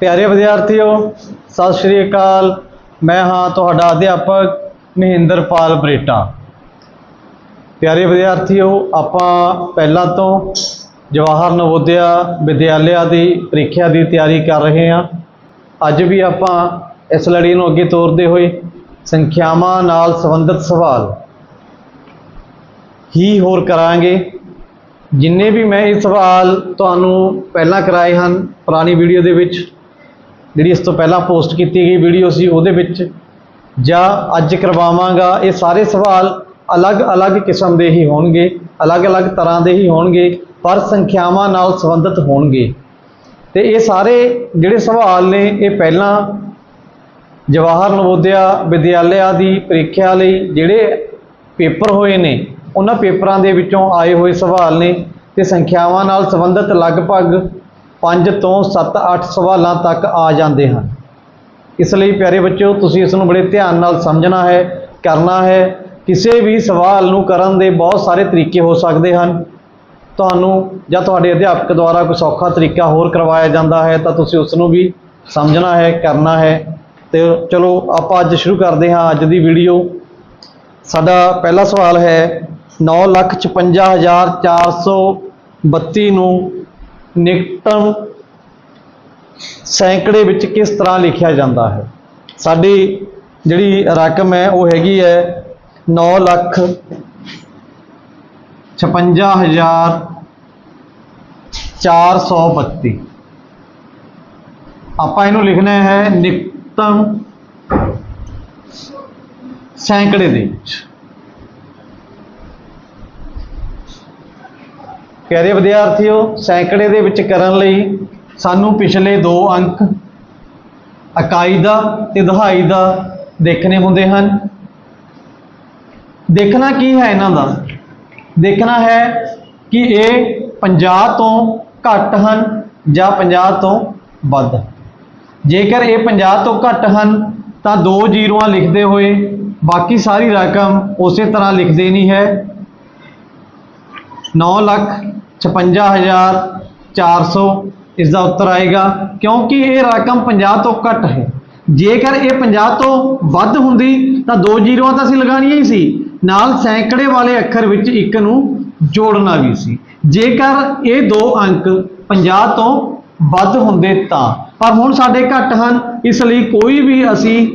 ਪਿਆਰੇ ਵਿਦਿਆਰਥੀਓ, ਸਤਿ ਸ਼੍ਰੀ ਅਕਾਲ। ਮੈਂ ਹਾਂ ਤੁਹਾਡਾ ਅਧਿਆਪਕ ਮਹਿੰਦਰਪਾਲ ਬਰੇਟਾ। ਪਿਆਰੇ ਵਿਦਿਆਰਥੀਓ, ਆਪਾਂ ਪਹਿਲਾਂ ਤੋਂ ਜਵਾਹਰ ਨਵੋਦਿਆ ਵਿਦਿਆਲਿਆ ਦੀ ਪ੍ਰੀਖਿਆ ਦੀ ਤਿਆਰੀ ਕਰ ਰਹੇ ਹਾਂ। ਅੱਜ ਵੀ ਆਪਾਂ ਇਸ ਲੜੀ ਨੂੰ ਅੱਗੇ ਤੋਰਦੇ ਹੋਏ ਸੰਖਿਆਵਾਂ ਨਾਲ ਸੰਬੰਧਿਤ ਸਵਾਲ ਹੀ ਹੋਰ ਕਰਾਂਗੇ। ਜਿੰਨੇ ਵੀ ਮੈਂ ਇਹ ਸਵਾਲ ਤੁਹਾਨੂੰ ਪਹਿਲਾਂ ਕਰਾਏ ਹਨ ਪੁਰਾਣੀ ਵੀਡੀਓ ਦੇ ਵਿੱਚ, ਜਿਹੜੀ ਇਸ ਤੋਂ ਪਹਿਲਾਂ ਪੋਸਟ ਕੀਤੀ ਗਈ ਵੀਡੀਓ ਸੀ ਉਹਦੇ ਵਿੱਚ, ਜਾਂ ਅੱਜ ਕਰਵਾਵਾਂਗਾ, ਇਹ ਸਾਰੇ ਸਵਾਲ ਅਲੱਗ-ਅਲੱਗ ਕਿਸਮ ਦੇ ਹੀ ਹੋਣਗੇ, ਅਲੱਗ-ਅਲੱਗ ਤਰ੍ਹਾਂ ਦੇ ਹੀ ਹੋਣਗੇ, ਪਰ ਸੰਖਿਆਵਾਂ ਨਾਲ ਸੰਬੰਧਿਤ ਹੋਣਗੇ। ਤੇ ਇਹ ਸਾਰੇ ਜਿਹੜੇ ਸਵਾਲ ਨੇ, ਇਹ ਪਹਿਲਾਂ ਜਵਾਹਰ ਨਵੋਦਿਆ ਵਿਦਿਆਲਿਆ ਦੀ ਪ੍ਰੀਖਿਆ ਲਈ ਜਿਹੜੇ ਪੇਪਰ ਹੋਏ ਨੇ ਉਹਨਾਂ ਪੇਪਰਾਂ ਦੇ ਵਿੱਚੋਂ ਆਏ ਹੋਏ ਸਵਾਲ ਨੇ ਤੇ ਸੰਖਿਆਵਾਂ ਨਾਲ ਸੰਬੰਧਿਤ ਲਗਭਗ 5 ਤੋਂ 7-8 ਸਵਾਲਾਂ ਤੱਕ ਆ ਜਾਂਦੇ ਹਨ। ਇਸ ਲਈ ਪਿਆਰੇ ਬੱਚਿਓ, ਤੁਸੀਂ ਇਸ ਨੂੰ ਬੜੇ ਧਿਆਨ ਨਾਲ ਸਮਝਣਾ ਹੈ, ਕਰਨਾ ਹੈ। ਕਿਸੇ ਵੀ ਸਵਾਲ ਨੂੰ ਕਰਨ ਦੇ ਬਹੁਤ ਸਾਰੇ ਤਰੀਕੇ ਹੋ ਸਕਦੇ ਹਨ। ਤੁਹਾਨੂੰ ਜਾਂ ਤੁਹਾਡੇ ਅਧਿਆਪਕ ਦੁਆਰਾ ਕੋਈ ਸੌਖਾ ਤਰੀਕਾ ਹੋਰ ਕਰਵਾਇਆ ਜਾਂਦਾ ਹੈ, ਤਾਂ ਤੁਸੀਂ ਉਸ ਨੂੰ ਵੀ ਸਮਝਣਾ ਹੈ, ਕਰਨਾ ਹੈ। ਤੇ ਚਲੋ, ਆਪਾਂ ਅੱਜ ਸ਼ੁਰੂ ਕਰਦੇ ਹਾਂ ਅੱਜ ਦੀ ਵੀਡੀਓ। ਸਾਡਾ ਪਹਿਲਾ ਸਵਾਲ ਹੈ 955432 ਨੂੰ ਨਿਕਟਨ ਸੈਂਕੜੇ ਵਿੱਚ ਕਿਸ ਤਰ੍ਹਾਂ ਲਿਖਿਆ ਜਾਂਦਾ ਹੈ? ਸਾਡੀ ਜਿਹੜੀ ਰਕਮ ਹੈ, ਉਹ ਹੈਗੀ ਹੈ 9 ਲੱਖ 56432 ਆਪਾਂ ਇਹਨੂੰ ਲਿਖਣਾ ਹੈ ਨਿਕਟਮ ਸੈਂਕੜੇ ਦੇ ਵਿੱਚ। ਪਿਆਰੇ ਵਿਦਿਆਰਥੀਓ, ਸੈਂਕੜੇ ਦੇ ਵਿੱਚ ਕਰਨ ਲਈ ਸਾਨੂੰ ਪਿਛਲੇ ਦੋ ਅੰਕ ਇਕਾਈ ਦਾ ਤੇ ਦਹਾਈ ਦਾ ਦੇਖਣੇ ਹੁੰਦੇ ਹਨ। ਦੇਖਣਾ ਕੀ ਹੈ ਇਹਨਾਂ ਦਾ? ਦੇਖਣਾ ਹੈ ਕਿ ਇਹ 50 ਤੋਂ ਘੱਟ ਹਨ ਜਾਂ 50 ਤੋਂ ਵੱਧ। ਜੇਕਰ ਇਹ 50 ਤੋਂ ਘੱਟ ਹਨ, ਤਾਂ ਦੋ ਜ਼ੀਰੋਆਂ ਲਿਖਦੇ ਹੋਏ ਬਾਕੀ ਸਾਰੀ ਰਕਮ ਉਸੇ ਤਰ੍ਹਾਂ ਲਿਖ ਦੇਣੀ ਹੈ। 9 ਲੱਖ 56400 ਇਸ ਦਾ ਉੱਤਰ ਆਏਗਾ, ਕਿਉਂਕਿ ਇਹ ਰਕਮ 50 ਤੋਂ ਘੱਟ ਹੈ। ਜੇਕਰ ਇਹ 50 ਤੋਂ ਵੱਧ ਹੁੰਦੀ, ਤਾਂ ਦੋ ਜ਼ੀਰੋਆਂ ਤਾਂ ਅਸੀਂ ਲਗਾਉਣੀਆਂ ਹੀ ਸੀ। ਨਾਲ ਸੈਂਕੜੇ ਵਾਲੇ ਅੱਖਰ ਵਿੱਚ ਇੱਕ ਨੂੰ ਜੋੜਨਾ ਵੀ ਸੀ। ਜੇਕਰ ਇਹ ਦੋ ਅੰਕ 50 ਤੋਂ ਵੱਧ ਹੁੰਦੇ ਤਾਂ, ਪਰ ਹੁਣ ਸਾਡੇ ਘੱਟ ਹਨ, ਇਸ ਲਈ ਕੋਈ ਵੀ ਅਸੀਂ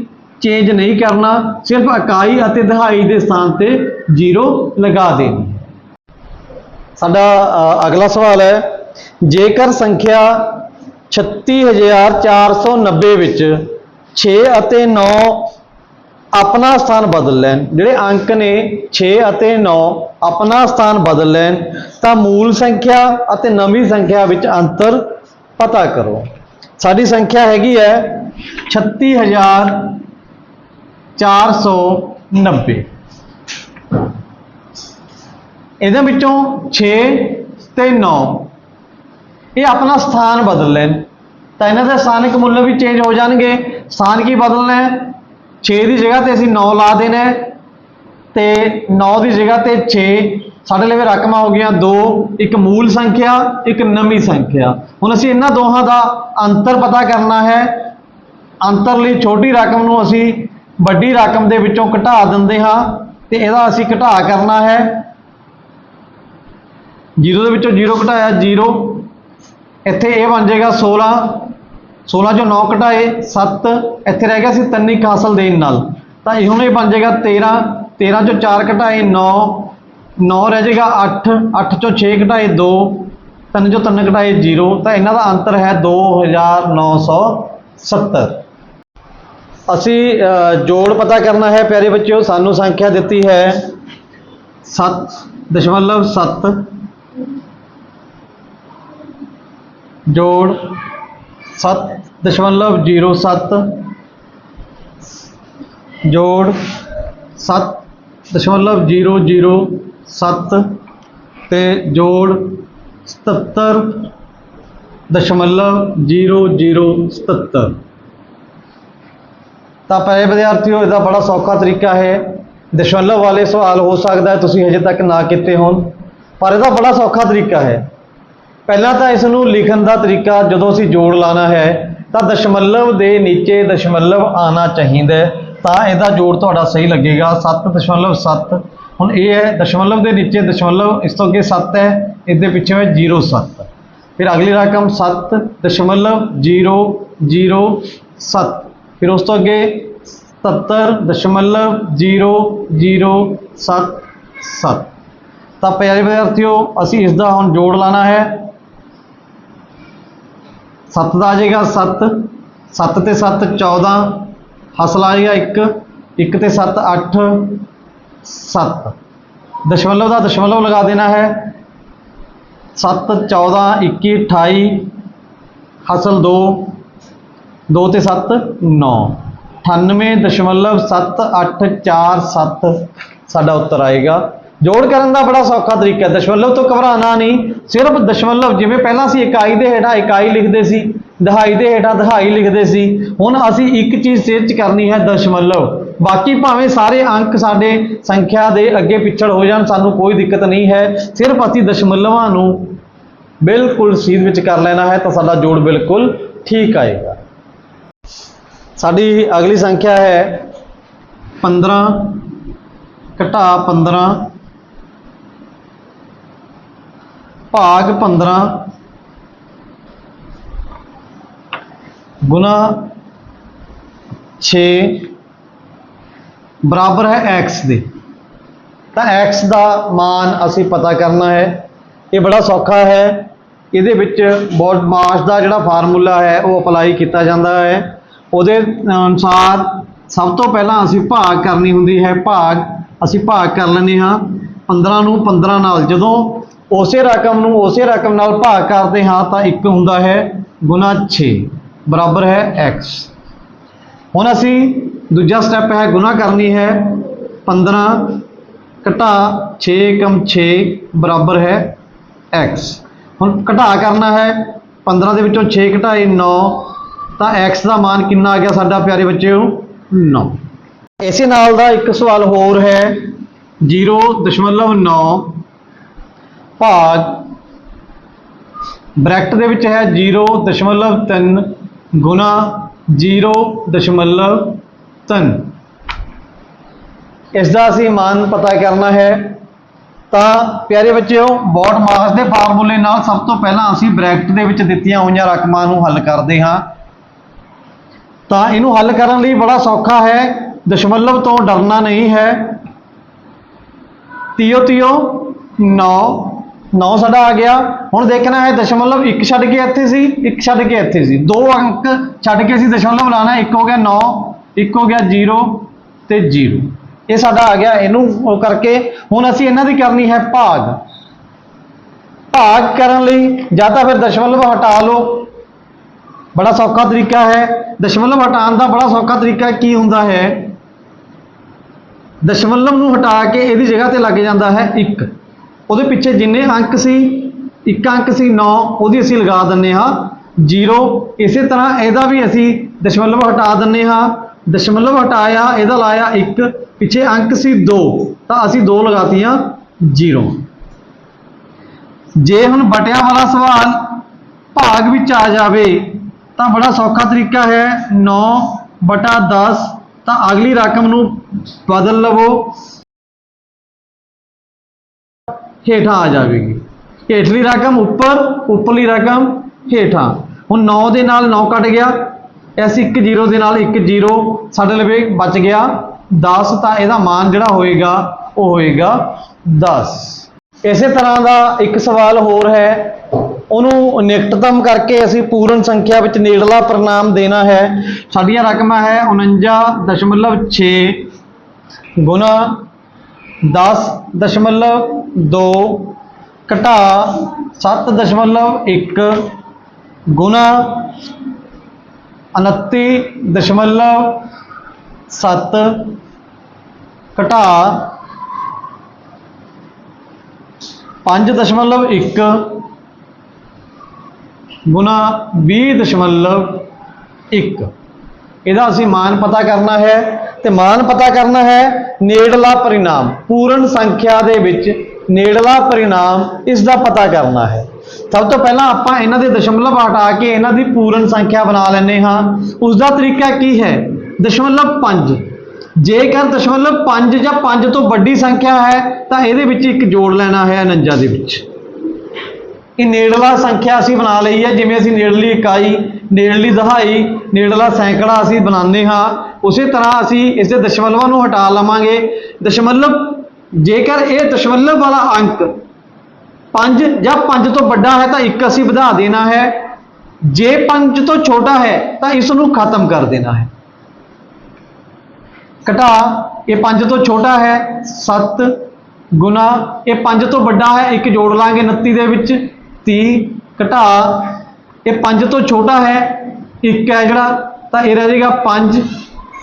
ਚੇਂਜ ਨਹੀਂ ਕਰਨਾ, ਸਿਰਫ ਇਕਾਈ ਅਤੇ ਦਹਾਈ ਦੇ ਸਥਾਨ ਤੇ ਜ਼ੀਰੋ ਲਗਾ ਦੇਣੀ। ਸਾਡਾ ਅਗਲਾ ਸਵਾਲ ਹੈ, ਜੇਕਰ ਸੰਖਿਆ 36490 ਵਿੱਚ 6 ਅਤੇ 9 ਆਪਣਾ ਸਥਾਨ ਬਦਲ ਲੈਣ, ਜਿਹੜੇ ਅੰਕ ਨੇ 6 ਅਤੇ 9 ਆਪਣਾ ਸਥਾਨ ਬਦਲ ਲੈਣ, ਤਾਂ ਮੂਲ ਸੰਖਿਆ ਅਤੇ ਨਵੀਂ ਸੰਖਿਆ ਵਿੱਚ ਅੰਤਰ ਪਤਾ ਕਰੋ। ਸਾਡੀ ਸੰਖਿਆ ਹੈਗੀ ਹੈ 36490 ਇਹਦੇ ਵਿੱਚੋਂ 6 ਤੇ 9 ਇਹ ਆਪਣਾ ਸਥਾਨ ਬਦਲ ਲੈਣ। ਤਾਂ ਇਹਨਾਂ ਦੇ ਸਥਾਨਕ ਮੁੱਲ ਵੀ ਚੇਂਜ ਹੋ ਜਾਣਗੇ। ਸਥਾਨ ਕੀ ਬਦਲਣਾ ਹੈ 6 ਦੀ ਜਗ੍ਹਾ ਤੇ ਅਸੀਂ 9 ਲਾ ਦੇਣਾ ਹੈ ਤੇ 9 ਦੀ ਜਗ੍ਹਾ ਤੇ 6 ਸਾਡੇ ਲਈ ਰਕਮਾਂ ਹੋ ਗਈਆਂ ਦੋ, ਇੱਕ ਮੂਲ ਸੰਖਿਆ, ਇੱਕ ਨਵੀਂ ਸੰਖਿਆ। ਹੁਣ ਅਸੀਂ ਇਹਨਾਂ ਦੋਹਾਂ ਦਾ ਅੰਤਰ ਪਤਾ ਕਰਨਾ ਹੈ। ਅੰਤਰ ਲਈ ਛੋਟੀ ਰਕਮ ਨੂੰ ਅਸੀਂ ਵੱਡੀ ਰਕਮ ਦੇ ਵਿੱਚੋਂ ਘਟਾ ਦਿੰਦੇ ਹਾਂ ਤੇ ਇਹਦਾ ਅਸੀਂ ਘਟਾ ਕਰਨਾ ਹੈ। 0 ਦੇ ਵਿੱਚੋਂ 0 ਘਟਾਇਆ 0 ਇੱਥੇ ਇਹ ਬਣ ਜਾਏਗਾ 16 16 ਚੋਂ 9 ਘਟਾਏ 7 ਇੱਥੇ ਰਹਿ ਗਿਆ ਸੀ ਤਨਿਕ ਹਾਸਲ ਦੇਣ ਨਾਲ। ਤਾਂ ਇਹ ਹੁਣ ਇਹ ਬਣ ਜਾਏਗਾ 13 13 ਚੋਂ 4 ਘਟਾਏ 9 9 ਰਹਿ ਜਾਏਗਾ 8 8 ਚੋਂ 6 ਘਟਾਏ 2 3 ਚੋਂ 3 ਘਟਾਏ 0 ਤਾਂ ਇਹਨਾਂ ਦਾ ਅੰਤਰ ਹੈ 2970 ਅਸੀਂ ਜੋੜ ਪਤਾ ਕਰਨਾ ਹੈ ਪਿਆਰੇ ਬੱਚਿਓ, ਸਾਨੂੰ ਸੰਖਿਆ ਦਿੱਤੀ ਹੈ 7.7 ਜੋੜ 7.07 ਜੋੜ 7.007 ਤੇ ਜੋੜ 77.0077 ਤਾਂ ਪਿਆਰੇ ਵਿਦਿਆਰਥੀਓ, ਇਹਦਾ ਬੜਾ ਸੌਖਾ ਤਰੀਕਾ ਹੈ। ਦਸ਼ਮਲਵ ਵਾਲੇ ਸਵਾਲ ਹੋ ਸਕਦਾ ਤੁਸੀਂ ਹਜੇ ਤੱਕ ਨਾ ਕੀਤੇ ਹੋਣ। ਪਰ ਇਹਦਾ ਬੜਾ ਸੌਖਾ ਤਰੀਕਾ ਹੈ। ਪਹਿਲਾਂ ਤਾਂ ਇਸ ਨੂੰ ਲਿਖਣ ਦਾ ਤਰੀਕਾ ਜਦੋਂ ਅਸੀਂ ਜੋੜ ਲਾਣਾ ਹੈ, ਤਾਂ ਦਸ਼ਮਲਵ ਦੇ ਨੀਚੇ ਦਸ਼ਮਲਵ ਆਣਾ ਚਾਹੀਦਾ ਤਾਂ ਇਹਦਾ ਜੋੜ ਤੁਹਾਡਾ ਸਹੀ ਲੱਗੇਗਾ। 7.7 ਹੁਣ ਇਹ ਹੈ, ਦਸ਼ਮਲਵ ਦੇ ਨੀਚੇ ਦਸ਼ਮਲਵ, ਇਸ ਤੋਂ ਅੱਗੇ 7 ਹੈ ਇਸ ਦੇ ਪਿੱਛੇ ਹੈ 07 ਫਿਰ ਅਗਲੀ ਰਕਮ 7 ਦਸ਼ਮਲਵ 0 0 7 ਫਿਰ ਉਸ ਤੋਂ ਅੱਗੇ 77 ਤਾਂ ਪਿਆਰੇ ਵਿਦਿਆਰਥੀਓ, ਅਸੀਂ ਇਸ ਦਾ ਹੁਣ ਜੋੜ ਲਾਣਾ ਹੈ। 7 ਦਾ ਆ ਜਾਏਗਾ 7 7 ਤੇ 7 14 ਹਸਲ ਆ ਜਾਏਗਾ 1 1 ਤੇ 7 8 7 ਦਸ਼ਮਲਵ ਦਾ ਦਸ਼ਮਲਵ ਲਗਾ ਦੇਣਾ ਹੈ। 7 14 21 28 ਹਸਲ 2 2 ਤੇ 7 9 98.784 ਸਾਡਾ ਉੱਤਰ ਆਏਗਾ। ਜੋੜ ਕਰਨ ਦਾ ਬੜਾ ਸੌਖਾ ਤਰੀਕਾ ਹੈ। ਦਸ਼ਮਲਵ ਤੋਂ ਘਬਰਾਉਣਾ ਨਹੀਂ। ਸਿਰਫ ਦਸ਼ਮਲਵ, ਜਿਵੇਂ ਪਹਿਲਾਂ ਅਸੀਂ ਇਕਾਈ ਦੇ ਹੇਠਾਂ ਇਕਾਈ ਲਿਖਦੇ ਸੀ, ਦਹਾਈ ਦੇ ਹੇਠਾਂ ਦਹਾਈ ਲਿਖਦੇ ਸੀ, ਹੁਣ ਅਸੀਂ ਇੱਕ ਚੀਜ਼ ਚੇਂਜ ਕਰਨੀ ਹੈ ਦਸ਼ਮਲਵ। ਬਾਕੀ ਭਾਵੇਂ ਸਾਰੇ ਅੰਕ ਸਾਡੇ ਸੰਖਿਆ ਦੇ ਅੱਗੇ ਪਿੱਛੜ ਹੋ ਜਾਣ, ਸਾਨੂੰ ਕੋਈ ਦਿੱਕਤ ਨਹੀਂ ਹੈ। ਸਿਰਫ ਅਸੀਂ ਦਸ਼ਮਲਵਾਂ ਨੂੰ ਬਿਲਕੁਲ ਸੀਧ ਵਿੱਚ ਕਰ ਲੈਣਾ ਹੈ, ਤਾਂ ਸਾਡਾ ਜੋੜ ਬਿਲਕੁਲ ਠੀਕ ਆਏਗਾ। ਸਾਡੀ ਅਗਲੀ ਸੰਖਿਆ ਹੈ 15 ਘਟਾ 15 ਭਾਗ 15 ਗੁਣਾ 6 ਬਰਾਬਰ ਹੈ x ਦੇ। ਤਾਂ x ਦਾ ਮਾਨ ਅਸੀਂ ਪਤਾ ਕਰਨਾ ਹੈ। ਇਹ ਬੜਾ ਸੌਖਾ ਹੈ। ਇਹਦੇ ਵਿੱਚ ਬੋਡ ਮਾਸ ਦਾ ਜਿਹੜਾ ਫਾਰਮੂਲਾ ਹੈ, ਉਹ ਅਪਲਾਈ ਕੀਤਾ ਜਾਂਦਾ ਹੈ। ਉਹਦੇ ਅਨੁਸਾਰ ਸਭ ਤੋਂ ਪਹਿਲਾਂ ਅਸੀਂ ਭਾਗ ਕਰਨੀ ਹੁੰਦੀ ਹੈ। ਭਾਗ ਅਸੀਂ ਭਾਗ ਕਰ ਲੈਂਦੇ ਹਾਂ। 15 ਨੂੰ 15 ਨਾਲ ਜਦੋਂ ਉਸੇ ਰਕਮ ਨੂੰ ਉਸੇ ਰਕਮ ਨਾਲ ਭਾਗ ਕਰਦੇ ਹਾਂ ਤਾਂ ਇੱਕ ਹੁੰਦਾ ਹੈ ਗੁਣਾ 6 ਬਰਾਬਰ ਹੈ x ਹੁਣ ਅਸੀਂ ਦੂਜਾ ਸਟੈਪ ਹੈ ਗੁਣਾ ਕਰਨੀ ਹੈ 15 ਘਟਾ 6 ਕਮ 6 ਬਰਾਬਰ ਹੈ x ਹੁਣ ਘਟਾ ਕਰਨਾ ਹੈ 15 ਦੇ ਵਿੱਚੋਂ 6 ਘਟਾਏ 9 ਤਾਂ x ਦਾ ਮਾਨ ਕਿੰਨਾ ਆ ਗਿਆ ਸਾਡਾ ਪਿਆਰੇ ਬੱਚਿਓ? 9 ਇਸੇ ਨਾਲ ਦਾ ਇੱਕ ਸਵਾਲ ਹੋਰ ਹੈ। 0.9 ਭਾਗ ਬ੍ਰੈਕਟ ਦੇ ਵਿੱਚ ਹੈ 0.3 ਗੁਣਾ 0.3 ਇਸ ਦਾ ਅਸੀਂ ਮਾਨ ਪਤਾ ਕਰਨਾ ਹੈ। ਤਾਂ ਪਿਆਰੇ ਬੱਚਿਓ, ਬੋਟ ਮਾਸ ਦੇ ਫਾਰਮੂਲੇ ਨਾਲ ਸਭ ਤੋਂ ਪਹਿਲਾਂ ਅਸੀਂ ਬ੍ਰੈਕਟ ਦੇ ਵਿੱਚ ਦਿੱਤੀਆਂ ਹੋਈਆਂ ਰਕਮਾਂ ਨੂੰ ਹੱਲ ਕਰਦੇ ਹਾਂ। ਤਾਂ ਇਹਨੂੰ ਹੱਲ ਕਰਨ ਲਈ ਬੜਾ ਸੌਖਾ ਹੈ। ਦਸ਼ਮਲਵ ਤੋਂ ਡਰਨਾ ਨਹੀਂ ਹੈ। ਤੀਓ ਤੀਓ 9 9 ਸਾਡਾ ਆ ਗਿਆ। ਹੁਣ ਦੇਖਣਾ ਹੈ ਦਸ਼ਮਲਵ ਇੱਕ ਛੱਡ ਕੇ ਇੱਥੇ ਸੀ, ਇੱਕ ਛੱਡ ਕੇ ਇੱਥੇ ਸੀ। ਦੋ ਅੰਕ ਛੱਡ ਕੇ ਅਸੀਂ ਦਸ਼ਮਲਵ ਲਾਣਾ ਇੱਕ ਹੋ ਗਿਆ 9 ਇੱਕ ਹੋ ਗਿਆ 0 ਤੇ 0 ਇਹ ਸਾਡਾ ਆ ਗਿਆ ਇਹਨੂੰ ਉਹ ਕਰਕੇ। ਹੁਣ ਅਸੀਂ ਇਹਨਾਂ ਦੀ ਕਰਨੀ ਹੈ ਭਾਗ। ਭਾਗ ਕਰਨ ਲਈ ਜਾਂ ਤਾਂ ਫਿਰ ਦਸ਼ਮਲਵ ਹਟਾ ਲਓ। ਬੜਾ ਸੌਖਾ ਤਰੀਕਾ ਹੈ। ਦਸ਼ਮਲਵ ਹਟਾਉਣ ਦਾ ਬੜਾ ਸੌਖਾ ਤਰੀਕਾ ਕੀ ਹੁੰਦਾ ਹੈ? ਦਸ਼ਮਲਵ ਨੂੰ ਹਟਾ ਕੇ ਇਹਦੀ ਜਗ੍ਹਾ ਤੇ ਲੱਗ ਜਾਂਦਾ ਹੈ 1 ਉਹਦੇ ਪਿੱਛੇ ਜਿੰਨੇ ਅੰਕ ਸੀ, ਇੱਕ ਅੰਕ ਸੀ 9 ਉਹਦੀ ਅਸੀਂ ਲਗਾ ਦਿੰਨੇ ਹਾਂ 0 ਇਸੇ ਤਰ੍ਹਾਂ ਇਹਦਾ ਵੀ ਅਸੀਂ ਦਸ਼ਮਲਵ ਹਟਾ ਦਿੰਨੇ ਹਾਂ। ਦਸ਼ਮਲਵ ਹਟਾਇਆ, ਇਹਦਾ ਲਾਇਆ 1 ਪਿੱਛੇ ਅੰਕ ਸੀ 2 ਤਾਂ ਅਸੀਂ 2 ਲਗਾਤੀਆਂ 0 ਜੇ ਹੁਣ ਬਟਿਆਂ ਵਾਲਾ ਸਵਾਲ ਭਾਗ ਵਿੱਚ ਆ ਜਾਵੇ, ਤਾਂ ਬੜਾ ਸੌਖਾ ਤਰੀਕਾ ਹੈ। 9 ਬਟਾ 10 ਤਾਂ ਅਗਲੀ ਰਕਮ ਨੂੰ ਬਦਲ ਲਵੋ। ਹੇਠਾਂ ਆ ਜਾਵੇਗੀ। ਹੇਠਲੀ ਰਕਮ ਉੱਪਰ, ਉੱਪਰਲੀ ਰਕਮ ਹੇਠਾਂ। ਹੁਣ 9 ਦੇ ਨਾਲ 9 ਕੱਟ ਗਿਆ। ਐਸ 1 0 ਦੇ ਨਾਲ 1 0 ਸਾਡੇ ਲਵੇ ਬਚ ਗਿਆ। 10 ਤਾਂ ਇਹਦਾ ਮਾਨ ਜਿਹੜਾ ਹੋਏਗਾ, ਉਹ ਹੋਏਗਾ 10 ਇਸੇ ਤਰ੍ਹਾਂ ਦਾ ਇੱਕ ਸਵਾਲ ਹੋਰ ਹੈ। ਉਹਨੂੰ ਨਿਕਟਤਮ ਕਰਕੇ ਅਸੀਂ ਪੂਰਨ ਸੰਖਿਆ ਵਿੱਚ ਨੇੜਲਾ ਪਰਿਣਾਮ ਦੇਣਾ ਹੈ। ਸਾਡੀਆਂ ਰਕਮਾਂ ਹੈ 49.6 10.5 ਦੋ ਘਟਾ 7.1 ਗੁਣਾ 29.7 ਘਟਾ 5.1 ਗੁਣਾ 20.1 ਇਹਦਾ ਅਸੀਂ ਮਾਨ ਪਤਾ ਕਰਨਾ ਹੈ ਤੇ ਮਾਨ ਪਤਾ ਕਰਨਾ ਹੈ ਨੇੜਲਾ ਪਰਿਣਾਮ, ਪੂਰਨ ਸੰਖਿਆ ਦੇ ਵਿੱਚ ਨੇੜਲਾ ਪਰਿਣਾਮ ਇਸ ਦਾ ਪਤਾ ਕਰਨਾ ਹੈ। ਸਭ ਤੋਂ ਪਹਿਲਾਂ ਆਪਾਂ ਇਹਨਾਂ ਦੇ ਦਸ਼ਮਲਵ ਹਟਾ ਕੇ ਇਹਨਾਂ ਦੀ ਪੂਰਨ ਸੰਖਿਆ ਬਣਾ ਲੈਂਦੇ ਹਾਂ। ਉਸ ਦਾ ਤਰੀਕਾ ਕੀ ਹੈ? ਦਸ਼ਮਲਵ 5 ਜੇਕਰ ਦਸ਼ਮਲਵ 5 ਜਾਂ 5 ਤੋਂ ਵੱਡੀ ਸੰਖਿਆ ਹੈ, ਤਾਂ ਇਹਦੇ ਵਿੱਚ ਇੱਕ ਜੋੜ ਲੈਣਾ ਹੈ 49 ਦੇ ਵਿੱਚ। ਇਹ ਨੇੜਲਾ ਸੰਖਿਆ ਅਸੀਂ ਬਣਾ ਲਈ ਹੈ, ਜਿਵੇਂ ਅਸੀਂ ਨੇੜਲੀ ਇਕਾਈ, ਨੇੜਲੀ ਦਹਾਈ, ਨੇੜਲਾ ਸੈਂਕੜਾ ਅਸੀਂ ਬਣਾਉਂਦੇ ਹਾਂ। ਉਸੇ ਤਰ੍ਹਾਂ ਅਸੀਂ ਇਸ ਦੇ ਦਸ਼ਮਲਵਾਂ ਨੂੰ ਹਟਾ ਲਵਾਂਗੇ। ਦਸ਼ਮਲਵ ਜੇਕਰ ਇਹ ਦਸ਼ਮਲਵ ਵਾਲਾ ਅੰਕ 5 ਜਾਂ 5 ਤੋਂ ਵੱਡਾ ਹੈ ਤਾਂ ਇੱਕ ਅਸੀਂ ਵਧਾ ਦੇਣਾ ਹੈ। ਜੇ 5 ਤੋਂ ਛੋਟਾ ਹੈ ਤਾਂ ਇਸ ਨੂੰ ਖਤਮ ਕਰ ਦੇਣਾ ਹੈ। ਘਟਾ, ਇਹ 5 ਤੋਂ ਛੋਟਾ ਹੈ 7 ਗੁਣਾ, ਇਹ 5 ਤੋਂ ਵੱਡਾ ਹੈ, ਇੱਕ ਜੋੜ ਲਾਂਗੇ 29 ਦੇ ਵਿੱਚ 30 ਘਟਾ, ਇਹ 5 ਤੋਂ ਛੋਟਾ ਹੈ, ਇੱਕ ਹੈ ਜਿਹੜਾ, ਤਾਂ ਇਹ ਰਹਿ ਜਾਏਗਾ 5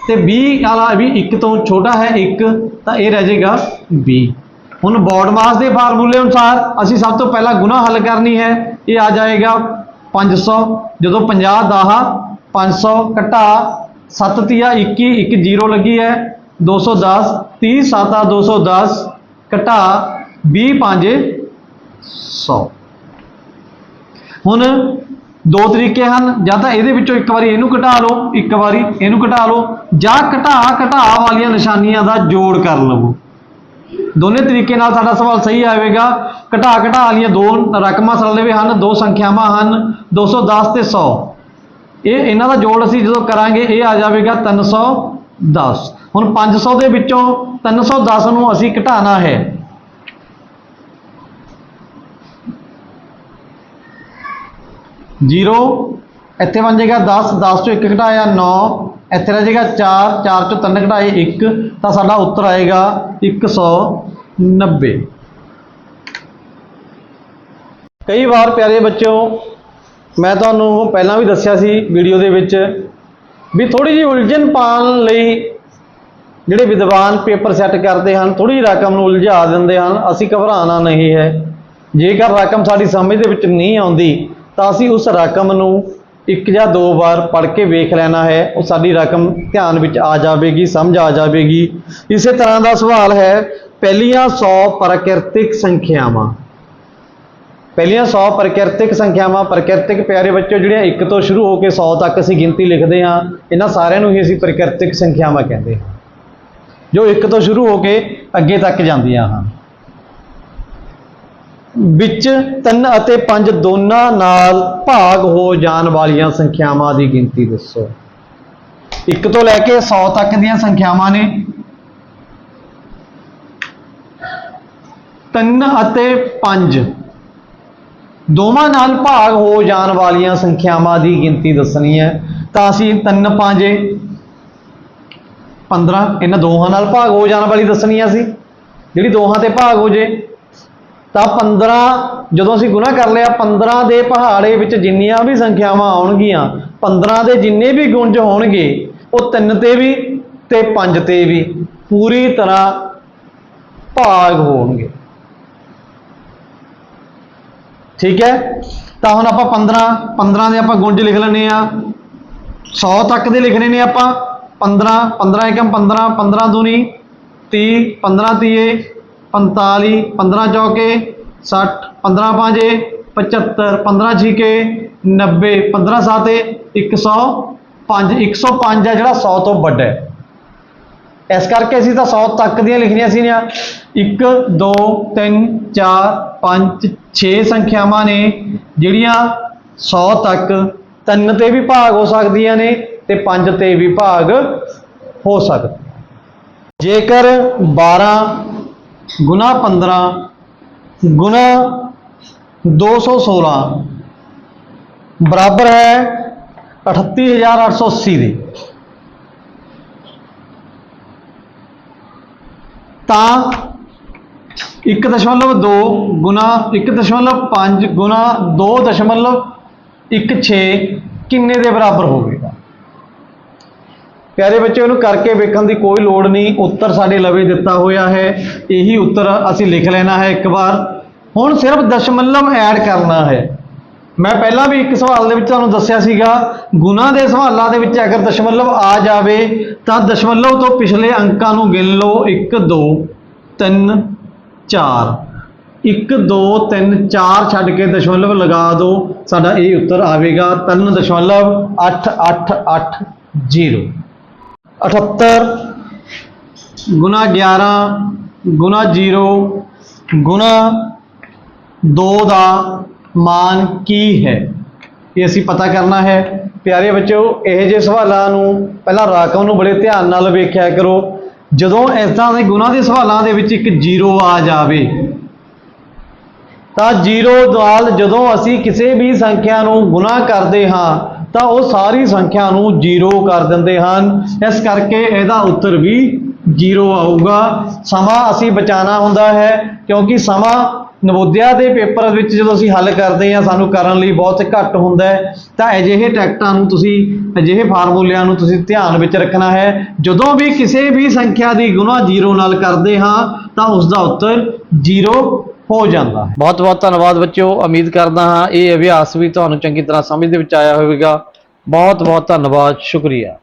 ਤੇ 20 ਵਾਲਾ ਵੀ ਇੱਕ ਤੋਂ ਛੋਟਾ ਹੈ, ਇੱਕ ਤਾਂ ਇਹ ਰਹਿ ਜਾਏਗਾ 20 ਹੁਣ ਬੌਡ ਮਾਸ ਦੇ ਫਾਰਮੂਲੇ ਅਨੁਸਾਰ ਅਸੀਂ ਸਭ ਤੋਂ ਪਹਿਲਾਂ ਗੁਣਾ ਹੱਲ ਕਰਨੀ ਹੈ, ਇਹ ਆ ਜਾਏਗਾ 500 ਜਦੋਂ 50 ਦਾਹਾ 500 ਘਟਾ 7 ਤੀਆ 21 ਇੱਕ ਜ਼ੀਰੋ ਲੱਗੀ ਹੈ 210 30 7 210 ਘਟਾ 20 5 100 ਹੁਣ ਦੋ ਤਰੀਕੇ ਹਨ, ਜਾਂ ਤਾਂ ਇਹਦੇ ਵਿੱਚੋਂ ਇੱਕ ਵਾਰੀ ਇਹਨੂੰ ਘਟਾ ਲਓ, ਇੱਕ ਵਾਰੀ ਇਹਨੂੰ ਘਟਾ ਲਓ, ਜਾਂ ਘਟਾ ਘਟਾ ਵਾਲੀਆਂ ਨਿਸ਼ਾਨੀਆਂ ਦਾ ਜੋੜ ਕਰ ਲਵੋ। ਦੋਨੇ ਤਰੀਕੇ ਨਾਲ ਸਾਡਾ ਸਵਾਲ ਸਹੀ ਆਵੇਗਾ। ਘਟਾ ਘਟਾ ਵਾਲੀਆਂ ਦੋ ਰਕਮਾਂ ਸਰਲੇਵੇ ਹਨ, ਦੋ ਸੰਖਿਆਵਾਂ ਹਨ 210 ਤੇ 100 ਇਹ ਇਹਨਾਂ ਦਾ ਜੋੜ ਅਸੀਂ ਜਦੋਂ ਕਰਾਂਗੇ, ਇਹ ਆ ਜਾਵੇਗਾ 310 ਹੁਣ 500 ਦੇ ਵਿੱਚੋਂ 310 ਨੂੰ ਅਸੀਂ ਘਟਾਉਣਾ ਹੈ। ਜ਼ੀਰੋ। ਇੱਥੇ ਬਣ ਜਾਏਗਾ 10 10 ਚੋਂ 1 ਘਟਾਇਆ 9 ਇੱਥੇ ਰਹਿ ਜਾਏਗਾ 4 4 ਚੋਂ 3 ਘਟਾਏ 1 ਤਾਂ ਸਾਡਾ ਉੱਤਰ ਆਏਗਾ 190 ਕਈ ਵਾਰ ਪਿਆਰੇ ਬੱਚਿਓ, ਮੈਂ ਤੁਹਾਨੂੰ ਪਹਿਲਾਂ ਵੀ ਦੱਸਿਆ ਸੀ ਵੀਡੀਓ ਦੇ ਵਿੱਚ ਵੀ ਥੋੜੀ ਜਿਹੀ ਉਲਝਣ ਪਾਉਣ ਲਈ ਜਿਹੜੇ ਵਿਦਵਾਨ ਪੇਪਰ ਸੈੱਟ ਕਰਦੇ ਹਨ ਥੋੜੀ ਜਿਹੀ ਰਕਮ ਨੂੰ ਉਲਝਾ ਦਿੰਦੇ ਹਨ। ਅਸੀਂ ਘਬਰਾਉਣਾ ਨਹੀਂ ਹੈ। ਜੇਕਰ ਰਕਮ ਸਾਡੀ ਸਮਝ ਦੇ ਵਿੱਚ ਨਹੀਂ ਆਉਂਦੀ ਤਾਂ ਅਸੀਂ ਉਸ ਰਕਮ ਨੂੰ ਇੱਕ ਜਾਂ ਦੋ ਵਾਰ ਪੜ੍ਹ ਕੇ ਵੇਖ ਲੈਣਾ ਹੈ। ਉਹ ਸਾਡੀ ਰਕਮ ਧਿਆਨ ਵਿੱਚ ਆ ਜਾਵੇਗੀ, ਸਮਝ ਆ ਜਾਵੇਗੀ। ਇਸੇ ਤਰ੍ਹਾਂ ਦਾ ਸਵਾਲ ਹੈ, ਪਹਿਲੀਆਂ 100 ਪ੍ਰਕਿਰਤਿਕ ਸੰਖਿਆਵਾਂ। ਪਹਿਲੀਆਂ 100 ਪ੍ਰਕਿਰਤਿਕ ਸੰਖਿਆਵਾਂ, ਪ੍ਰਕਿਰਤਿਕ ਪਿਆਰੇ ਬੱਚੋ ਜਿਹੜੀਆਂ 1 ਤੋਂ ਸ਼ੁਰੂ ਹੋ ਕੇ 100 ਤੱਕ ਅਸੀਂ ਗਿਣਤੀ ਲਿਖਦੇ ਹਾਂ, ਇਹਨਾਂ ਸਾਰਿਆਂ ਨੂੰ ਹੀ ਅਸੀਂ ਪ੍ਰਕਿਰਤਿਕ ਸੰਖਿਆਵਾਂ ਕਹਿੰਦੇ ਹਾਂ। ਜੋ 1 ਤੋਂ ਸ਼ੁਰੂ ਹੋ ਕੇ ਅੱਗੇ ਤੱਕ ਜਾਂਦੀਆਂ ਹਨ। ਵਿੱਚ 3 ਅਤੇ 5 ਦੋਨਾਂ ਨਾਲ ਭਾਗ ਹੋ ਜਾਣ ਵਾਲੀਆਂ ਸੰਖਿਆਵਾਂ ਦੀ ਗਿਣਤੀ ਦੱਸੋ। 1 ਤੋਂ ਲੈ ਕੇ 100 ਤੱਕ ਦੀਆਂ ਸੰਖਿਆਵਾਂ ਨੇ। 3 ਅਤੇ 5 ਦੋਵਾਂ ਨਾਲ ਭਾਗ ਹੋ ਜਾਣ ਵਾਲੀਆਂ ਸੰਖਿਆਵਾਂ ਦੀ ਗਿਣਤੀ ਦੱਸਣੀ ਹੈ। ਤਾਂ ਅਸੀਂ 3 5 15 ਇਹਨਾਂ ਦੋਹਾਂ ਨਾਲ ਭਾਗ ਹੋ ਜਾਣ ਵਾਲੀ ਦੱਸਣੀ ਹੈ ਅਸੀਂ। ਜਿਹੜੀ ਦੋਹਾਂ ਤੇ ਭਾਗ ਹੋ ਜੇ ਤਾਂ 15 ਜਦੋਂ ਅਸੀਂ ਗੁਣਾ ਕਰ ਲਿਆ 15 ਦੇ ਪਹਾੜੇ ਵਿੱਚ ਜਿੰਨੀਆਂ ਵੀ ਸੰਖਿਆਵਾਂ ਆਉਣਗੀਆਂ 15 ਦੇ ਜਿੰਨੇ ਵੀ ਗੁੰਜ ਹੋਣਗੇ, ਉਹ 3 ਤੇ ਵੀ ਤੇ 5 ਤੇ ਵੀ ਪੂਰੀ ਤਰ੍ਹਾਂ ਭਾਗ ਹੋਣਗੇ। ਠੀਕ ਹੈ? ਤਾਂ ਹੁਣ ਆਪਾਂ 15 15 ਦੇ ਆਪਾਂ ਗੁੰਜ ਲਿਖ ਲੈਣੇ ਆ 100 ਤੱਕ ਦੇ ਲਿਖਣੇ ਨੇ ਆਪਾਂ। 15 15 ਏਕਮ 15 15 ਦੂਣੀ 30 15 ਤੀਏ 45 15 ਚੌਕੇ 60 15 ਪਾਂਜੇ 75 15 ਛੀਕੇ 90 15 ਸਾਤੇ 105 105 ਹੈ ਜਿਹੜਾ 100 ਤੋਂ ਵੱਡਾ ਹੈ। ਇਸ ਕਰਕੇ ਅਸੀਂ ਤਾਂ 100 ਤੱਕ ਦੀਆਂ ਲਿਖਣੀਆਂ ਸੀ ਨਾ 1 2 3 4 5 6 ਸੰਖਿਆਵਾਂ ਨੇ, ਜਿਹੜੀਆਂ 100 ਤੱਕ ਤਿੰਨ ਤੇ ਵੀ ਭਾਗ ਹੋ ਸਕਦੀਆਂ ਨੇ ਤੇ ਪੰਜ ਤੇ ਵੀ ਭਾਗ ਹੋ ਸਕਦਾ ਜੇਕਰ 12 ਗੁਣਾ 15 ਗੁਣਾ 216 ਬਰਾਬਰ ਹੈ 38880 ਦੇ। ਤਾਂ 1.2 ਗੁਣਾ 1.5 ਗੁਣਾ 2.16 ਕਿੰਨੇ ਦੇ ਬਰਾਬਰ ਹੋਵੇਗਾ ਪਿਆਰੇ ਬੱਚੇ ਉਹਨੂੰ ਕਰਕੇ ਵੇਖਣ ਦੀ ਕੋਈ ਲੋੜ ਨਹੀਂ। ਉੱਤਰ ਸਾਡੇ ਲਵੇ ਦਿੱਤਾ ਹੋਇਆ ਹੈ। ਇਹੀ ਉੱਤਰ ਅਸੀਂ ਲਿਖ ਲੈਣਾ ਹੈ ਇੱਕ ਵਾਰ। ਹੁਣ ਸਿਰਫ ਦਸ਼ਮਲਵ ਐਡ ਕਰਨਾ ਹੈ। ਮੈਂ ਪਹਿਲਾਂ ਵੀ ਇੱਕ ਸਵਾਲ ਦੇ ਵਿੱਚ ਤੁਹਾਨੂੰ ਦੱਸਿਆ ਸੀਗਾ, ਗੁਣਾ ਦੇ ਸਵਾਲਾਂ ਦੇ ਵਿੱਚ ਅਗਰ ਦਸ਼ਮਲਵ ਆ ਜਾਵੇ, ਤਾਂ ਦਸ਼ਮਲਵ ਤੋਂ ਪਿਛਲੇ ਅੰਕਾਂ ਨੂੰ ਗਿਣ ਲਓ। 1 2 3 4 1 2 3 4 ਛੱਡ ਕੇ ਦਸ਼ਮਲਵ ਲਗਾ ਦਿਓ। ਸਾਡਾ ਇਹ ਉੱਤਰ ਆਵੇਗਾ। 3.8880 78 ਗੁਣਾ 11 ਗੁਣਾ 0 ਗੁਣਾ 2 ਦਾ ਮਾਨ ਕੀ ਹੈ? ਇਹ ਅਸੀਂ ਪਤਾ ਕਰਨਾ ਹੈ। ਪਿਆਰੇ ਬੱਚਿਓ, ਇਹ ਜਿਹੇ ਸਵਾਲਾਂ ਨੂੰ ਪਹਿਲਾਂ ਰਾਕਮ ਨੂੰ ਬੜੇ ਧਿਆਨ ਨਾਲ ਵੇਖਿਆ ਕਰੋ। ਜਦੋਂ ਇਸ ਤਰ੍ਹਾਂ ਦੇ ਗੁਣਾ ਦੇ ਸਵਾਲਾਂ ਦੇ ਵਿੱਚ ਇੱਕ 0 ਆ ਜਾਵੇ, ਤਾਂ 0 ਨਾਲ ਜਦੋਂ ਅਸੀਂ ਕਿਸੇ ਵੀ ਸੰਖਿਆ ਨੂੰ ਗੁਣਾ ਕਰਦੇ ਹਾਂ ਤਾਂ ਉਹ ਸਾਰੀ ਸੰਖਿਆ ਨੂੰ 0 ਕਰ ਦਿੰਦੇ ਹਨ। ਇਸ ਕਰਕੇ ਇਹਦਾ ਉੱਤਰ ਵੀ 0 ਆਊਗਾ। ਸਮਾਂ ਅਸੀਂ ਬਚਾਉਣਾ ਹੁੰਦਾ ਹੈ, ਕਿਉਂਕਿ ਸਮਾਂ ਨਵੋਦਿਆ ਦੇ ਪੇਪਰ ਵਿੱਚ ਜਦੋਂ ਅਸੀਂ ਹੱਲ ਕਰਦੇ ਹਾਂ, ਸਾਨੂੰ ਕਰਨ ਲਈ ਬਹੁਤ ਘੱਟ ਹੁੰਦਾ ਤਾਂ ਅਜਿਹੇ ਟੈਕਟਾਂ ਨੂੰ ਤੁਸੀਂ, ਅਜਿਹੇ ਫਾਰਮੂਲਿਆਂ ਨੂੰ ਤੁਸੀਂ ਧਿਆਨ ਵਿੱਚ ਰੱਖਣਾ ਹੈ। ਜਦੋਂ ਵੀ ਕਿਸੇ ਵੀ ਸੰਖਿਆ ਦੀ ਗੁਣਾ 0 ਨਾਲ ਕਰਦੇ ਹਾਂ, ਤਾਂ ਉਸ ਦਾ ਉੱਤਰ 0 ਹੋ ਜਾਂਦਾ ਹੈ। ਬਹੁਤ ਬਹੁਤ ਧੰਨਵਾਦ ਬੱਚਿਓ। ਉਮੀਦ ਕਰਦਾ ਹਾਂ ਇਹ ਅਭਿਆਸ ਵੀ ਤੁਹਾਨੂੰ ਚੰਗੀ ਤਰ੍ਹਾਂ ਸਮਝ ਦੇ ਵਿੱਚ ਆਇਆ ਹੋਵੇਗਾ। ਬਹੁਤ ਬਹੁਤ ਧੰਨਵਾਦ। ਸ਼ੁਕਰੀਆ।